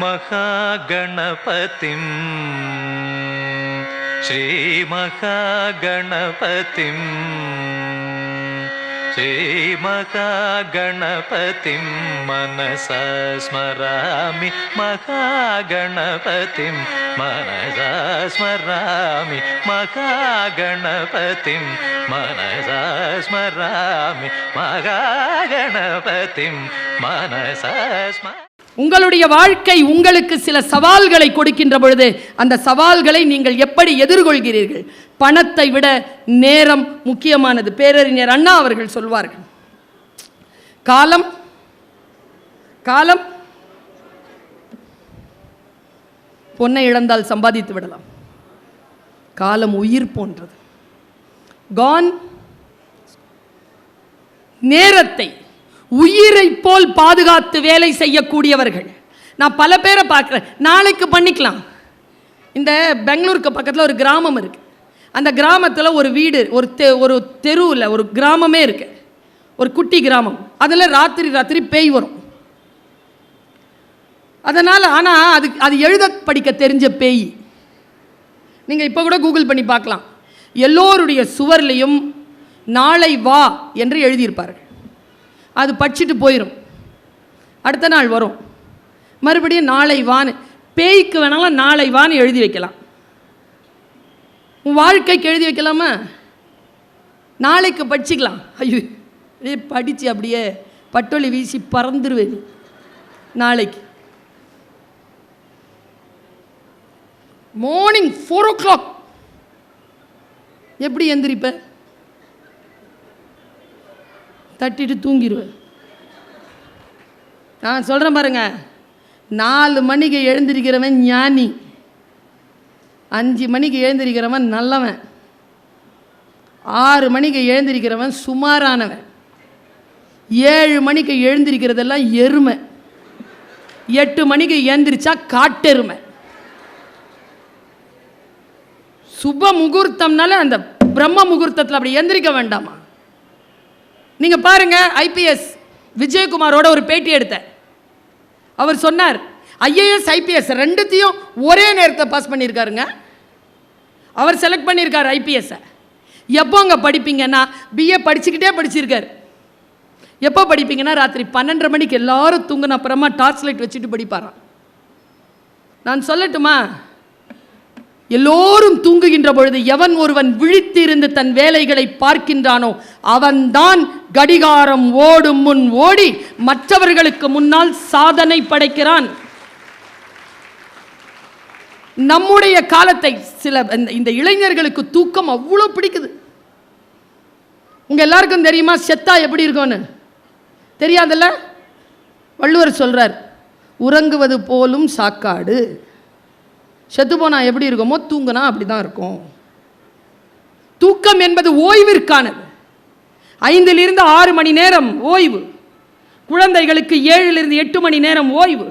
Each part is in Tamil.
महागणपतिम् श्रीमहागणपतिम् श्रीमहागणपतिं मनसा स्मरामि महागणपतिं मनसा स्मरामि महागणपतिं मनसा स्मरामि महागणपतिं मनसा स्म உங்களுடைய வாழ்க்கை உங்களுக்கு சில சவால்களை கொடுக்கின்ற பொழுது அந்த சவால்களை நீங்கள் எப்படி எதிர்கொள்கிறீர்கள்? பணத்தை விட நேரம் முக்கியமானது. பேரறிஞர் அண்ணா அவர்கள் சொல்வார்கள் காலம் காலம் பொன்னை இழந்தால் சம்பாதித்து விடலாம். காலம் உயிர் போன்றது. கான் நேரத்தை உயிரை போல் பாதுகாத்து வேலை செய்யக்கூடியவர்கள். நான் பல பேரை பார்க்குறேன். நாளைக்கு பண்ணிக்கலாம். இந்த பெங்களூருக்கு பக்கத்தில் ஒரு கிராமம் இருக்குது அந்த கிராமத்தில் ஒரு வீடு ஒரு தெ ஒரு தெருவில் ஒரு கிராமமே இருக்கு. ஒரு குட்டி கிராமம். அதில் ராத்திரி ராத்திரி பேய் வரும். அதனால் ஆனால் அது அது எழுத படிக்க தெரிஞ்ச பேய். நீங்கள் இப்போ கூட கூகுள் பண்ணி பார்க்கலாம். எல்லோருடைய சுவர்லையும் நாளை வா என்று எழுதியிருப்பார்கள். அது படிச்சுட்டு போயிடும் அடுத்த நாள் வரும். மறுபடியும் நாளை வான்னு பேய்க்கு வேணாலும் நாளை வான்னு எழுதி வைக்கலாம். உன் வாழ்க்கைக்கு எழுதி வைக்கலாமா? நாளைக்கு படிச்சுக்கலாம் ஐயோ ஏ படித்து அப்படியே பட்டொலி வீசி பறந்துருவேன். நாளைக்கு. மார்னிங் ஃபோர் ஓ கிளாக் எப்படி எந்திரிப்பேன் தட்டிட்டு தூங்கிடுவேன் நான் சொல்கிறேன் பாருங்க நாலு மணிக்கு எழுந்திருக்கிறவன் ஞானி. அஞ்சு மணிக்கு எழுந்திருக்கிறவன் நல்லவன். ஆறு மணிக்கு எழுந்திருக்கிறவன் சுமாரானவன். ஏழு மணிக்கு எழுந்திருக்கிறதெல்லாம் எருமை. எட்டு மணிக்கு எழுந்திரிச்சா காட்டெருமை. சுப முகூர்த்தம்னால அந்த பிரம்ம முகூர்த்தத்தில் அப்படி எந்திரிக்க வேண்டாமா? நீங்க பாருங்க ஐபிஎஸ் விஜயகுமாரோட ஒரு பேட்டி எடுத்தேன். அவர் சொன்னார் ஐஏஎஸ் ஐபிஎஸ் ரெண்டுத்தையும் ஒரே நேரத்தை பாஸ் பண்ணியிருக்காருங்க. அவர் செலக்ட் பண்ணியிருக்கார் ஐபிஎஸ்ஸை எப்போ அங்கே படிப்பீங்கன்னா பிஏ படிச்சுக்கிட்டே படிச்சிருக்காரு. எப்போ படிப்பீங்கன்னா ராத்திரி பன்னெண்டரை மணிக்கு எல்லாரும் தூங்கின அப்புறமா டார்ச் லைட் வச்சுட்டு படிப்பாராம். நான் சொல்லட்டுமா? எல்லோரும் தூங்குகின்ற பொழுது எவன் ஒருவன் விழித்திருந்து தன் வேலைகளை பார்க்கின்றானோ அவன்தான் கடிகாரம் ஓடும் முன் ஓடி மற்றவர்களுக்கு முன்னால் சாதனை படைக்கிறான். நம்முடைய காலத்தை சில இந்த- இந்த இளைஞர்களுக்கு தூக்கம் அவ்வளோ பிடிக்குது. உங்க எல்லாருக்கும் தெரியுமா செத்தா எப்படி இருக்கும்னு? தெரியாதல்ல? வள்ளுவர் சொல்றார் உறங்குவது போலும் சாக்காடு செத்து போனால் எப்படி இருக்குமோ தூங்கினா அப்படி தான் இருக்கும். தூக்கம் என்பது ஓய்விற்கானது. ஐந்திலிருந்து ஆறு மணி நேரம் ஓய்வு. குழந்தைகளுக்கு ஏழிலிருந்து எட்டு மணி நேரம் ஓய்வு.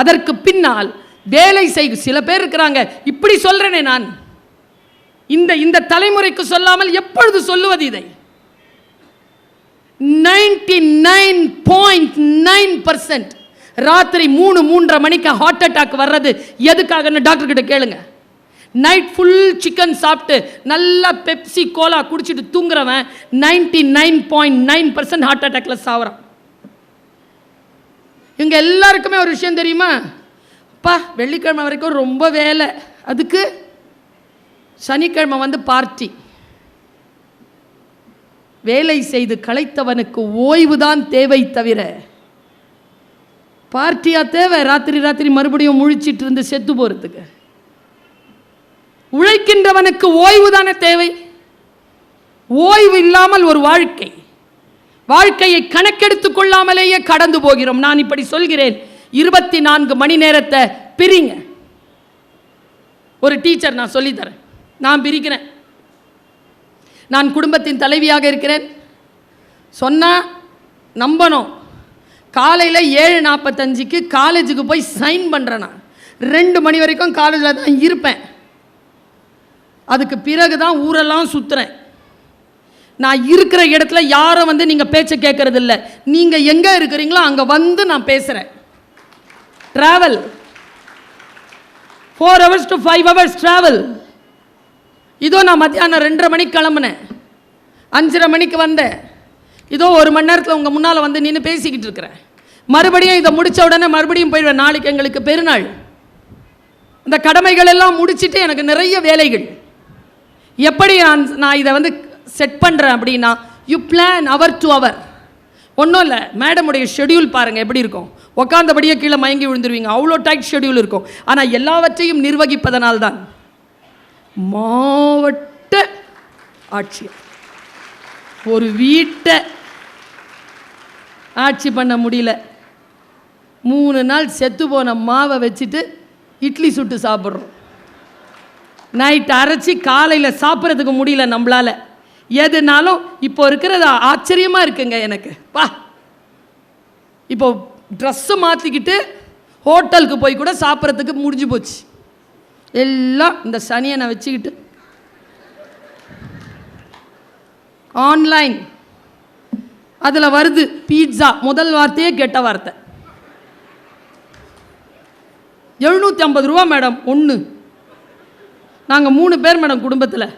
அதற்கு பின்னால் வேலை செய் சில பேர் இருக்கிறாங்க. இப்படி சொல்கிறேனே நான். இந்த இந்த தலைமுறைக்கு சொல்லாமல் எப்பொழுது சொல்லுவது இதை? Ninety nine point nine percent ராத்திரி மூணு மூன்றரை மணிக்கு ஹார்ட் அட்டாக் வர்றது எதுக்காகன்னு டாக்டர் கிட்ட கேளுங்க. நைட் ஃபுல் சிக்கன் சாப்பிட்டு நல்லா பெப்சி கோலா குடிச்சிட்டு தூங்குறவன் ninety nine point nine percent heart அட்டாக்ல சாவறான். இங்கே எல்லாருக்குமே ஒரு விஷயம் தெரியுமா? அப்பா வெள்ளிக்கிழமை வரைக்கும் ரொம்ப வேலை. அதுக்கு சனிக்கிழமை வந்து பார்ட்டி வேலை செய்து களைத்தவனுக்கு ஓய்வுதான் தேவை தவிர பார்ட்டியாக தேவை? ராத்திரி ராத்திரி மறுபடியும் முழிச்சிட்டு இருந்து செத்து போகிறதுக்கு உழைக்கின்றவனுக்கு ஓய்வு தானே தேவை? ஓய்வு இல்லாமல் ஒரு வாழ்க்கை. வாழ்க்கையை கணக்கெடுத்து கொள்ளாமலேயே கடந்து போகிறோம். நான் இப்படி சொல்கிறேன். இருபத்தி நான்கு மணி நேரத்தை பிரிங்க. ஒரு டீச்சர் நான் சொல்லித்தரேன் நான் பிரிக்கிறேன். நான் குடும்பத்தின் தலைவியாக இருக்கிறேன். சொன்னால் நம்பணும். காலையில் ஏழு நாற்பத்தஞ்சுக்கு காலேஜுக்கு போய் சைன் பண்ணுறேன் நான் ரெண்டு மணி வரைக்கும் காலேஜில் தான் இருப்பேன். அதுக்கு பிறகு தான் ஊரெல்லாம் சுற்றுறேன் நான் இருக்கிற இடத்துல யாரும் வந்து நீங்கள் பேச்சை கேட்கறது நீங்கள் எங்கே இருக்கிறீங்களோ அங்கே வந்து நான் பேசுகிறேன் travel four hours to five hours travel இதோ நான் மத்தியானம் ரெண்டரை மணிக்கு கிளம்புனேன். அஞ்சரை மணிக்கு வந்தேன். இதோ ஒரு மணி நேரத்தில் உங்கள் முன்னால் வந்து நின்று பேசிக்கிட்டு இருக்கிறேன். மறுபடியும் இதை முடித்த உடனே மறுபடியும் போயிடுவேன். நாளைக்கு எங்களுக்கு பெருநாள். இந்த கடமைகள் எல்லாம் முடிச்சிட்டு எனக்கு நிறைய வேலைகள். எப்படி நான் நான் இதை வந்து செட் பண்ணுறேன் அப்படின்னா you plan hour to hour ஒன்றும் இல்லை மேடமுடைய ஷெட்யூல் பாருங்கள் எப்படி இருக்கும். உக்காந்தபடியே கீழே மயங்கி விழுந்துருவீங்க. அவ்வளோ டைட் ஷெட்யூல் இருக்கும். ஆனால் எல்லாவற்றையும் நிர்வகிப்பதனால்தான் மாவட்ட ஆட்சியர். ஒரு வீட்டை ஆட்சி பண்ண முடியல. மூணு நாள் செத்து போன மாவை வச்சுட்டு இட்லி சுட்டு சாப்பிட்றோம். நைட் அரைச்சி காலையில் சாப்பிட்றதுக்கு முடியல நம்மளால. எதுனாலும் இப்போ இருக்கிறது ஆச்சரியமாக இருக்குங்க எனக்கு. வா. இப்போ ட்ரெஸ்ஸு மாற்றிக்கிட்டு ஹோட்டலுக்கு போய் கூட சாப்பிட்றதுக்கு முடிஞ்சு போச்சு. எல்லாம் இந்த சனியனை வச்சுக்கிட்டு. ஆன்லைன் அதில் வருது பீட்சா முதல் வார்த்தையே கெட்ட வார்த்தை. எழுநூற்றி ஐம்பது ரூபா மேடம் ஒன்று நாங்கள் மூணு பேர் மேடம் குடும்பத்தில்.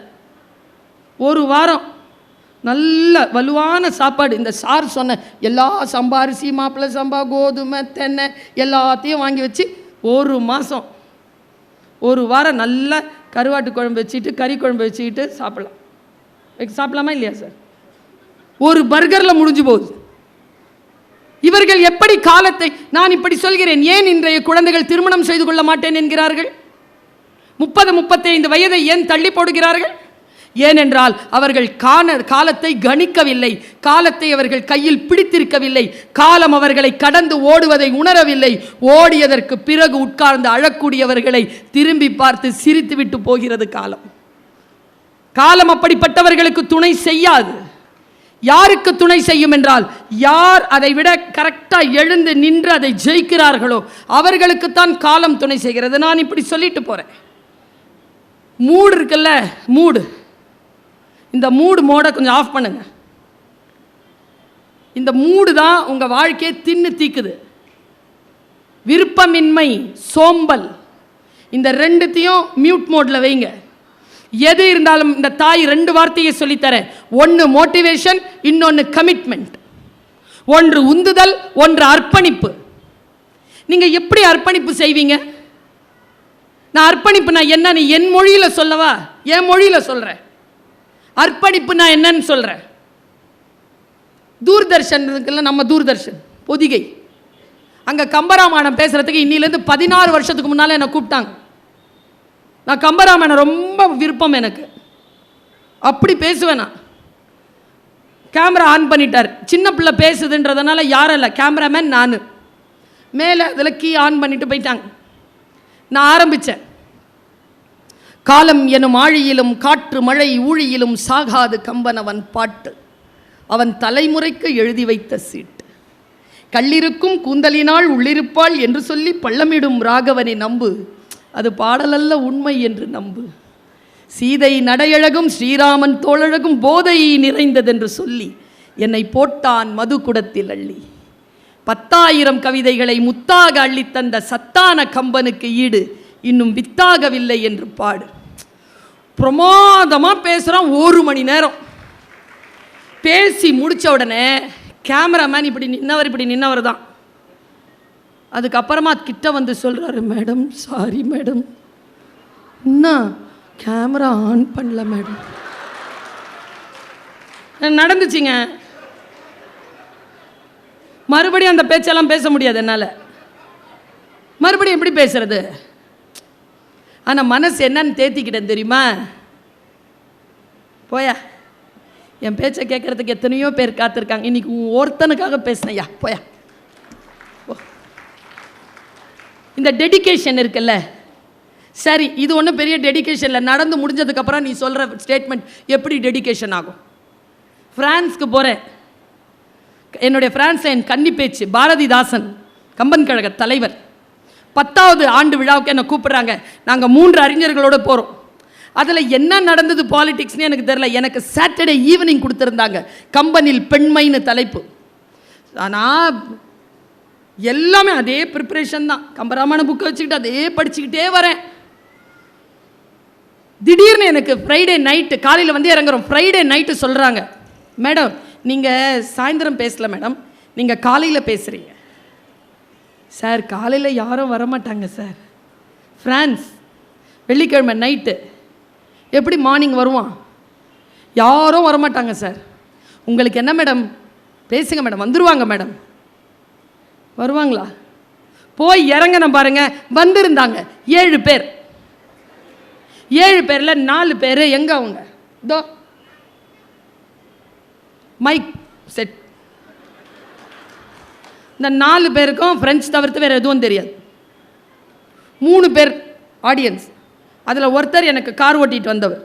ஒரு வாரம் நல்ல வலுவான சாப்பாடு. இந்த சார் சொன்ன எல்லா சம்பா அரிசி மாப்பிள்ளை சம்பா கோதுமை தென்னை எல்லாத்தையும் வாங்கி வச்சு ஒரு மாதம் ஒரு வாரம் நல்லா கருவாட்டு குழம்பு வச்சுட்டு கறி குழம்பு வச்சுக்கிட்டு சாப்பிட்லாம். வைக்க- சாப்பிடலாமா இல்லையா சார்? ஒரு பர்கரில் முடிஞ்சு போகுது. இவர்கள் எப்படி காலத்தை நான் இப்படி சொல்கிறேன் ஏன் இன்றைய குழந்தைகள் திருமணம் செய்து கொள்ள மாட்டேன் என்கிறார்கள்? முப்பது முப்பத்தைந்து வயதை ஏன் தள்ளி போடுகிறார்கள்? ஏனென்றால் அவர்கள் காண காலத்தை கணிக்கவில்லை காலத்தை அவர்கள் கையில் பிடித்திருக்கவில்லை காலம் அவர்களை கடந்து ஓடுவதை உணரவில்லை ஓடியதற்கு பிறகு உட்கார்ந்து அழக்கூடியவர்களை திரும்பி பார்த்து சிரித்துவிட்டு போகிறது காலம். காலம் அப்படிப்பட்டவர்களுக்கு துணை செய்யாது. யாருக்கு துணை செய்யும் என்றால் யார் அதை விட கரெக்டாக எழுந்து நின்று அதை ஜெயிக்கிறார்களோ அவர்களுக்குத்தான் காலம் துணை செய்கிறது. நான் இப்படி சொல்லிட்டு போகிறேன் மூடு இருக்குல்ல மூடு. இந்த மூடு மோடை கொஞ்சம் ஆஃப் பண்ணுங்க. இந்த மூடு தான் உங்கள் வாழ்க்கையை தின்னு தீக்குது. விருப்பமின்மை சோம்பல். இந்த ரெண்டுத்தையும் மியூட் மோடில் வைங்க. எது இருந்தாலும் இந்த தாய் ரெண்டு வார்த்தையை சொல்லித்தர. ஒன்று மோட்டிவேஷன் இன்னொன்று கமிட்மெண்ட் ஒன்று உந்துதல் ஒன்று அர்ப்பணிப்பு. நீங்கள் எப்படி அர்ப்பணிப்பு செய்வீங்க? நான் அர்ப்பணிப்பு நான் என்னன்னு என் மொழியில் சொல்லவா? என் மொழியில் சொல்கிறேன் அர்ப்பணிப்பு நான் என்னன்னு சொல்கிறேன் தூர்தர்ஷன் இருக்குல்ல நம்ம தூர்தர்ஷன் பொதிகை. அங்கே கம்பராமாயணம் பேசுகிறதுக்கு இன்னிலேருந்து பதினாறு வருஷத்துக்கு முன்னால் என்னை கூப்பிட்டாங்க. நான் கம்பராமாயணம் ரொம்ப விருப்பம் எனக்கு. அப்படி பேசுவேன் நான். கேமரா ஆன் பண்ணிட்டார். சின்ன பிள்ளை பேசுதுன்றதுனால யாரும் இல்லை. கேமராமேன் நான். மேலே அதில் கீ ஆன் பண்ணிட்டு போயிட்டாங்க. நான் ஆரம்பித்தேன் காலம் எனும் ஆழியிலும் காற்று மழை ஊழியிலும் சாகாது கம்பனவன் பாட்டு. அவன் தலைமுறைக்கு எழுதி வைத்த சீட்டு. கல்லிருக்கும் கூந்தலினால் உள்ளிருப்பாள் என்று சொல்லி பள்ளமிடும் ராகவனை நம்பு. அது பாடலல்ல உண்மை என்று நம்பு. சீதை நடையழகும் ஸ்ரீராமன் தோழழகும் போதை நிறைந்ததென்று சொல்லி என்னை போட்டான் மதுகுடத்தில் அள்ளி. பத்தாயிரம் கவிதைகளை முத்தாக அள்ளித்தந்த சத்தான கம்பனுக்கு ஈடு இன்னும் வித்தாகவில்லை என்று பாடு. பிரமாதமாக பேசுகிறான் ஒரு மணி நேரம். பேசி முடிச்ச உடனே கேமராமேன் இப்படி நின்னவர் இப்படி நின்னவர் தான். அதுக்கப்புறமா கிட்ட வந்து சொல்கிறாரு மேடம் சாரி மேடம். என்ன கேமரா ஆன் பண்ணல மேடம். நடந்துச்சுங்க. மறுபடியும் அந்த பேச்செல்லாம் பேச முடியாது என்னால். மறுபடியும் எப்படி பேசுறது? ஆனால் மனசு என்னன்னு தேத்திக்கிட்டேன் தெரியுமா? போயா. என் பேச்சை கேட்கறதுக்கு எத்தனையோ பேர் காத்திருக்காங்க. இன்னைக்கு ஒருத்தனுக்காக பேசினையா போயா போ. இந்த டெடிகேஷன் இருக்குல்ல. சரி இது ஒன்றும் பெரிய டெடிகேஷனில் நடந்து முடிஞ்சதுக்கப்புறம் நீ சொல்கிற ஸ்டேட்மெண்ட் எப்படி டெடிகேஷன் ஆகும்? ஃப்ரான்ஸ்க்கு போகிறேன் என்னுடைய ஃப்ரான்ஸில் என் கன்னி பேச்சு பாரதிதாசன் கம்பன் கழக தலைவர். பத்தாவது ஆண்டு விழாவுக்கு என்னை கூப்பிட்றாங்க. நாங்கள் மூன்று அறிஞர்களோடு போகிறோம் அதில் என்ன நடந்தது பாலிடிக்ஸ்னு எனக்கு தெரில எனக்கு சாட்டர்டே ஈவினிங் கொடுத்துருந்தாங்க. கம்பனில் பெண்மைன்னு தலைப்பு. ஆனால் எல்லாமே அதே ப்ரிப்பரேஷன் தான். கம்பராமான புக்கை வச்சுக்கிட்டு அதே படிச்சுக்கிட்டே வரேன். திடீர்னு எனக்கு ஃப்ரைடே நைட்டு காலையில் வந்து இறங்குறோம். ஃப்ரைடே நைட்டு சொல்கிறாங்க மேடம் நீங்கள் சாயந்தரம் பேசல மேடம் நீங்கள் காலையில் பேசுகிறீங்க சார் காலையில் யாரும் வரமாட்டாங்க சார் ஃப்ரான்ஸ் வெள்ளிக்கிழமை நைட்டு எப்படி மார்னிங் வருவான்? யாரும் வரமாட்டாங்க சார் உங்களுக்கு என்ன மேடம் பேசுங்க மேடம் வந்துடுவாங்க மேடம் வருவாங்களா? போய் இறங்கின பாருங்க வந்திருந்தாங்க. ஏழு பேர். ஏழு பேரில் நாலு பேர் எங்க அவங்க? இதோ. மைக் செட் இந்த நாலு பேருக்கும் ஃப்ரெஞ்ச் தவிர்த்து வேறு எதுவும் தெரியாது. மூணு பேர் ஆடியன்ஸ் அதில் ஒருத்தர் எனக்கு கார் ஓட்டிட்டு வந்தவர்.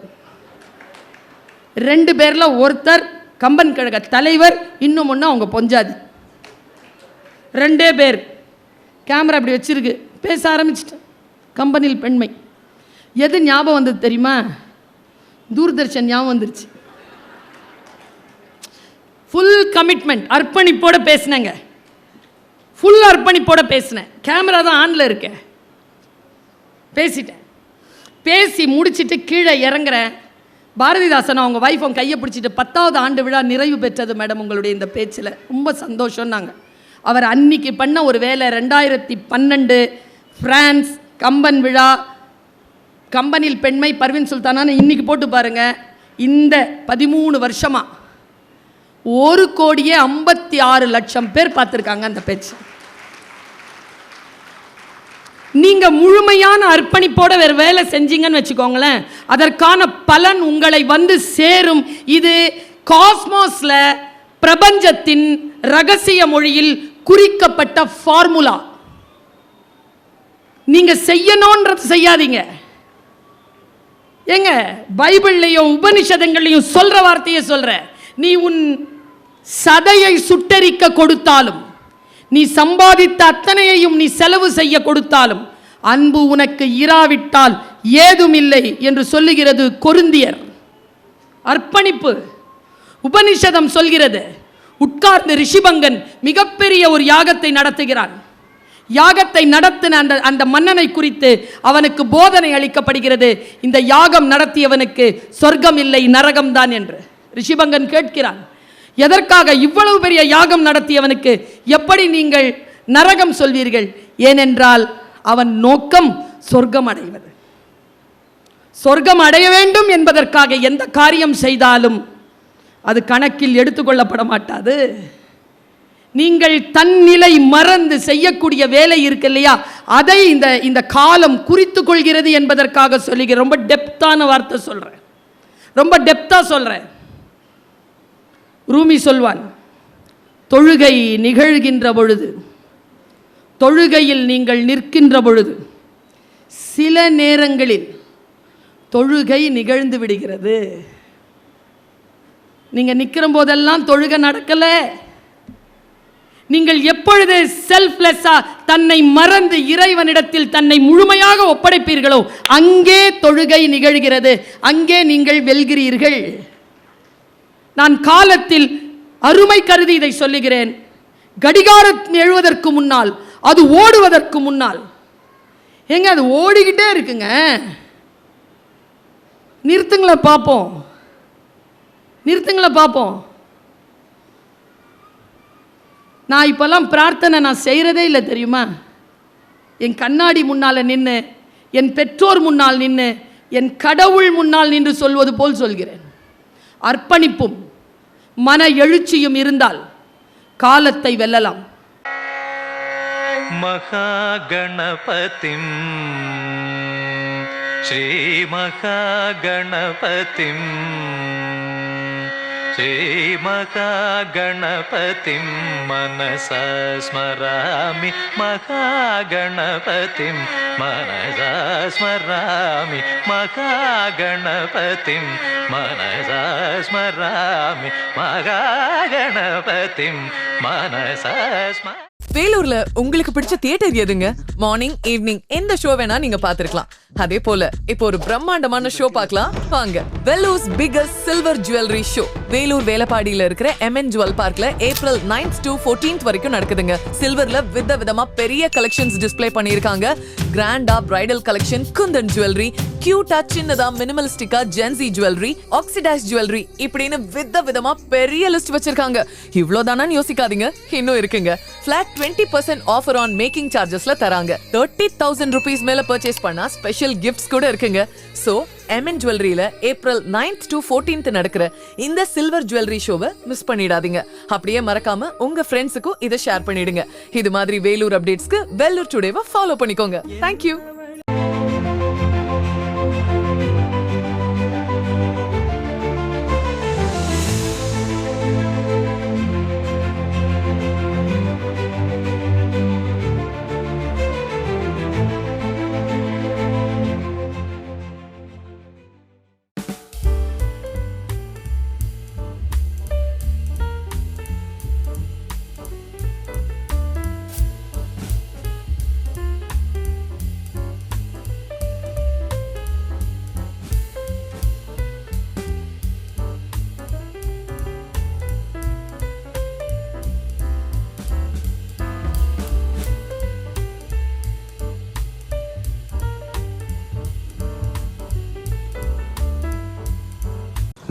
ரெண்டு பேரில் ஒருத்தர் கம்பன் கழக தலைவர் இன்னும் ஒன்று அவங்க பொஞ்சாதி. ரெண்டே பேர். கேமரா அப்படி வச்சிருக்கு. பேச ஆரம்பிச்சிட்டேன். கம்பெனியில் பெண்மை. எது ஞாபகம் வந்தது தெரியுமா? தூர்தர்ஷன் ஞாபகம் வந்துருச்சு. ஃபுல் கமிட்மெண்ட் அர்ப்பணிப்போட பேசினேங்க. ஃபுல் அர்ப்பணிப்போட பேசினேன். கேமரா தான் ஆனில் இருக்கேன் பேசிட்டேன். பேசி முடிச்சிட்டு கீழே இறங்குறேன். பாரதிதாசன் அவங்க வைஃப் அவங்க கையை பிடிச்சிட்டு பத்தாவது ஆண்டு விழா நிறைவு பெற்றது மேடம் உங்களுடைய இந்த பேச்சில். ரொம்ப சந்தோஷம்னாங்க. அவர் அன்னைக்கு பண்ண ஒரு வேலை ரெண்டாயிரத்தி பன்னெண்டு ஃப்ரான்ஸ் கம்பன் விழா. கம்பனில் பெண்மை பர்வின் சுல்தானான்னு இன்னைக்கு போட்டு பாருங்க. இந்த பதிமூணு வருஷமாக ஒரு கோடியே ஐம்பத்தி ஆறு லட்சம் பேர் பார்த்துருக்காங்க அந்த பேச்சு. நீங்க முழுமையான அர்ப்பணிப்போட வேற வேலை செஞ்சீங்கன்னு வச்சுக்கோங்களேன். அதற்கான பலன் உங்களை வந்து சேரும். இது காஸ்மோஸ்ல பிரபஞ்சத்தின் ரகசிய மொழியில் குறிக்கப்பட்ட ஃபார்முலா நீங்க செய்யணும்ன்றது செய்யாதீங்க. ஏங்க பைபிள்லையும் உபனிஷதங்களையும் சொல்ற வார்த்தையை சொல்ற. நீ உன் சதையை சுட்டரிக்க கொடுத்தாலும் நீ சம்பாதித்த அத்தனையையும் நீ செலவு செய்ய கொடுத்தாலும் அன்பு உனக்கு இராவிட்டால் ஏதுமில்லை என்று சொல்லுகிறது கொருந்தியர். அர்ப்பணிப்பு. உபனிஷதம் சொல்கிறது உட்கார்ந்து ரிஷிபங்கன் மிகப்பெரிய ஒரு யாகத்தை நடத்துகிறான் யாகத்தை நடத்தின அந்த அந்த மன்னனை குறித்து அவனுக்கு போதனை அளிக்கப்படுகிறது. இந்த யாகம் நடத்தியவனுக்கு சொர்க்கம் இல்லை நரகம்தான் என்று. ரிஷிபங்கன் கேட்கிறான் எதற்காக இவ்வளவு பெரிய யாகம் நடத்தியவனுக்கு எப்படி நீங்கள் நரகம் சொல்வீர்கள்? ஏனென்றால் அவன் நோக்கம் சொர்க்கம் அடைவது சொர்க்கம் அடைய வேண்டும் என்பதற்காக எந்த காரியம் செய்தாலும் அது கணக்கில் எடுத்துக்கொள்ளப்பட மாட்டாது நீங்கள் தன்னிலை மறந்து செய்யக்கூடிய வேலை இருக்கு இல்லையா? அதை இந்த இந்த காலம் குறித்து கொள்கிறது என்பதற்காக சொல்லுகிறேன். ரொம்ப டெப்தான வார்த்தை சொல்றேன். ரொம்ப டெப்தா சொல்றேன். ரூமி சொல்வான் தொழுகை நிகழ்கின்ற பொழுது தொழுகையில் நீங்கள் நிற்கின்ற பொழுது சில நேரங்களில் தொழுகை நிகழ்ந்து விடுகிறது. நீங்க நிற்கிற போதெல்லாம் தொழுகை நடக்கலை. நீங்கள் எப்பொழுது செல்ஃப்லெஸ்ஸா தன்னை மறந்து இறைவனிடத்தில் தன்னை முழுமையாக ஒப்படைப்பீர்களோ அங்கே தொழுகை நிகழ்கிறது. அங்கே நீங்கள் வெல்கிறீர்கள். நான் காலத்தில் அருமை கருதி இதை சொல்லுகிறேன். கடிகாரம் எழுவதற்கு முன்னால் அது ஓடுவதற்கு முன்னால். ஏங்க அது ஓடிக்கிட்டே இருக்குங்க. நிறுத்துங்களேன் பார்ப்போம் நிறுத்துங்களேன் பார்ப்போம் நான் இப்போல்லாம் பிரார்த்தனை நான் செய்கிறதே இல்லை தெரியுமா? என் கண்ணாடி முன்னால் நின்று என் பெற்றோர் முன்னால் நின்று என் கடவுள் முன்னால் நின்று சொல்வது போல் சொல்கிறேன். அர்ப்பணிப்பும் மன எழுச்சியும் இருந்தால் காலத்தை வெல்லலாம். மகா கணபதிம் ஸ்ரீ மகா கணபதிம் श्रीमहागणपतिं श्रीमहागणपतिं मनसा स्मरामि महागणपतिं मनसा स्मरामि महागणपतिं मनसा स्मरामि महागणपतिं मनसा स्म வேலூர்ல உங்களுக்கு பிடிச்ச தியேட்டர் எதுங்க? மார்னிங் ஈவினிங் எந்த ஷோ வேணா நீங்க பாத்துருக்கலாம் அதே போல இப்போ ஒரு பிரம்மாண்டமான ஷோ பார்க்கலாம். வாங்க Vellore's biggest silver jewellery show Vellore வேலப்பாடியில இருக்கிற எம்என் ஜுவல் பார்க்ல ஏப்ரல் நைன்த் டு 14th வரைக்கும் நடக்குதுங்க. சில்வர்ல வித விதமா பெரிய கலெக்ஷன்ஸ் டிஸ்ப்ளே பண்ணியிருக்காங்க. கிராண்டா பிரைடல் கலெக்ஷன் குந்தன் ஜுவல்லரி கியூட்டா சின்னதா மினிமலிஸ்டிக்கா Gen Z jewellery oxidise jewellery இப்படின்னு வித விதமா பெரிய லிஸ்ட் வச்சிருக்காங்க. இவ்வளவுதானான்னு யோசிக்காதீங்க. இன்னும் இருக்குங்க. Flat twenty percent offer on making சார்ஜஸ்ல தராங்க. தேர்ட்டி தௌசண்ட் ருபீஸ் மேல பர்ச்சேஸ் பண்ணா ஸ்பெஷல் கிஃப்ட்ஸ் கூட இருக்குங்க. சோ எம்என் ஜுவல்லரியில ஏப்ரல் நைன்த் டு 14th நடக்கிற இந்த சில்வர் ஜுவல்லரி ஷோவை மிஸ் பண்ணிடாதீங்க. அப்படியே மறக்காம உங்க ஃப்ரெண்ட்ஸுக்கும் இதை ஷேர் பண்ணிடுங்க. இது மாதிரி வேலூர் அப்டேட்ஸ்க்கு வெல்லூர் டுடேவை ஃபாலோ பண்ணிக்கோங்க. தேங்க்யூ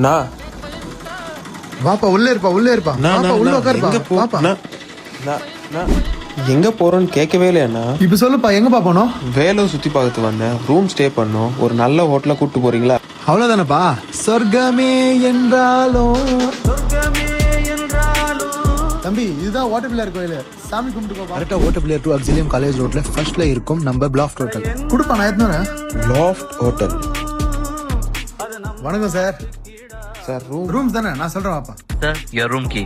நான் வாப்பா உள்ளே இருப்பா உள்ளே இருப்பா. வாப்பா உள்ள உட்காருப்பா. எங்க போ வாப்பா. எங்க போறோன்னு கேட்கவே இல்லையாண்ணா இப்ப சொல்லுப்பா எங்கப்பா போனோம்? வேலூர் சுத்தி பார்த்து வந்தேன். ரூம் ஸ்டே பண்ணோம். ஒரு நல்ல ஹோட்டல்ல கூட்டு போறீங்களா? அவ்வளவுதானப்பா? சொர்க்கமே என்றாலும் தம்பி இதுதான் வாட்டர் பிள்ளையார் கோயில் சாமி கும்பிட்டு கரெக்டா water Pillaiyar to Auxilium college ரோட்ல ஃபர்ஸ்ட்ல இருக்கும். நம்ம பிளாஃப்ட் ஹோட்டல் கொடுப்பா நான் எத்தனை லாஃப்ட் ஹோட்டல் வணக்கம் சார் சார் ரூம் ரூம் தானே? நான் சொல்றேன் வாப்பா. Sir, your room key.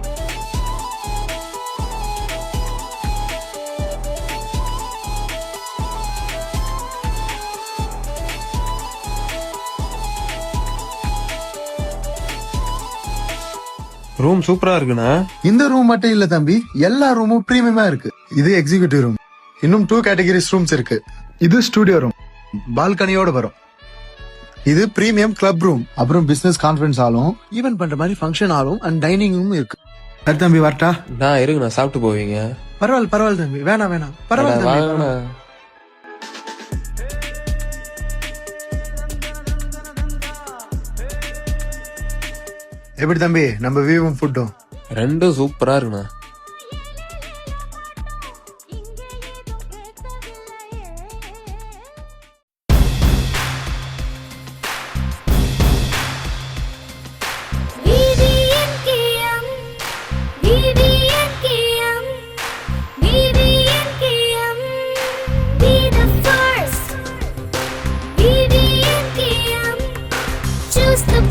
Room சூப்பரா இருக்குண்ணா. இந்த ரூம் மட்டும் இல்ல தம்பி. எல்லா ரூமும் பிரீமியமா இருக்கு. இது எக்ஸிகியூட்டிவ் ரூம் இன்னும் டூ கேட்டகரிஸ் ரூம்ஸ் இருக்கு. இது ஸ்டுடியோ ரூம் பால்கனியோட வரும். இது பிரீமியம் கிளப் ரூம் அப்புறம் பிசினஸ் கான்ஃபரன்ஸ் ஹாலும் ஈவென்ட் பண்ற மாதிரி ஃபங்க்ஷன் ஹாலும் அண்ட் டைனிங் ரூம் இருக்கு. சரி தம்பி வரட்டா? நான் இருக்குண்ணா சாப்பிட்டு போவீங்க. பரவாயில்ல பரவாயில்ல தம்பி. வேணாம் வேணாம். பரவாயில்ல தம்பி. எப்படி தம்பி நம்ம வியூவும் ஃபுட்டும் ரெண்டும் சூப்பரா இருக்குண்ணா. просто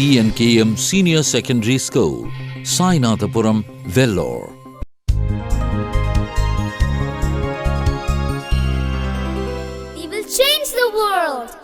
CVNKM Senior Secondary School, Sainathapuram, Vellore. We will change the world!